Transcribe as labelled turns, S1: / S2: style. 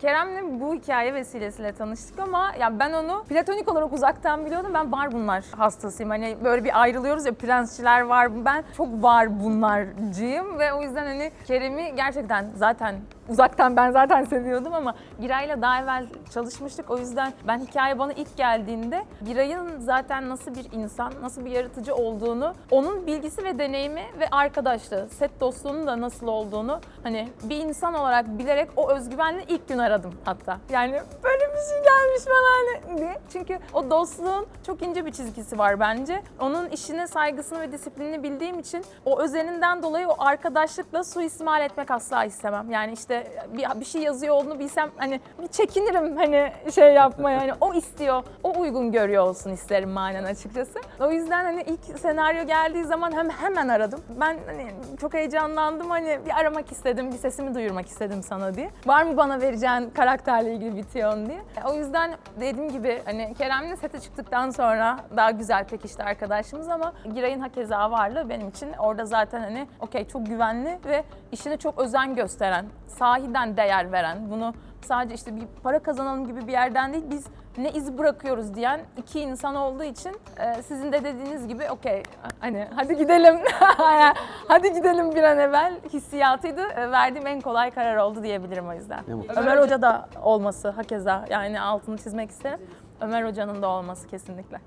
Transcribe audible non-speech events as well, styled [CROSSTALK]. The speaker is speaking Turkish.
S1: Kerem'le bu hikaye vesilesiyle tanıştık ama ya ben onu platonik olarak uzaktan biliyordum. Ben var bunlar hastasıyım. Hani böyle bir ayrılıyoruz ya prensçiler var. Ben çok var bunlarcıyım ve o yüzden hani Kerem'i gerçekten zaten uzaktan ben zaten seviyordum ama Giray'la daha evvel çalışmıştık. O yüzden ben hikaye bana ilk geldiğinde Giray'ın zaten nasıl bir insan, nasıl bir yaratıcı olduğunu, onun bilgisi ve deneyimi ve arkadaşlığı, set dostluğunun da nasıl olduğunu hani bir insan olarak bilerek o özgüvenle ilk gün aradım hatta. Yani böyle şey gelmiş bana hani diye. Çünkü o dostluğun çok ince bir çizgisi var bence. Onun işine saygısını ve disiplinini bildiğim için o özeninden dolayı o arkadaşlıkla suistimal etmek asla istemem. Yani işte bir, bir şey yazıyor olduğunu bilsem hani bir çekinirim hani şey yapmaya. Yani o istiyor, o uygun görüyor olsun isterim manen açıkçası. O yüzden hani ilk senaryo geldiği zaman hem hemen aradım. Ben hani çok heyecanlandım hani bir aramak istedim, bir sesimi duyurmak istedim sana diye. Var mı bana vereceğin karakterle ilgili bir tiyon diye. O yüzden dediğim gibi hani Kerem'le sete çıktıktan sonra daha güzel pekişti arkadaşımız ama Giray'ın hakeza varlığı benim için orada zaten hani okey çok güvenli ve işine çok özen gösteren, sahiden değer veren, bunu sadece işte bir para kazanalım gibi bir yerden değil biz ne iz bırakıyoruz diyen iki insan olduğu için e, sizin de dediğiniz gibi okey hani hadi gidelim [LAUGHS] hadi gidelim bir an evvel hissiyatıydı. E, verdiğim en kolay karar oldu diyebilirim o yüzden.
S2: Ne mutlu.
S1: Ömer Hoca da olması hakeza yani altını çizmek isterim. Ömer Hoca'nın da olması kesinlikle.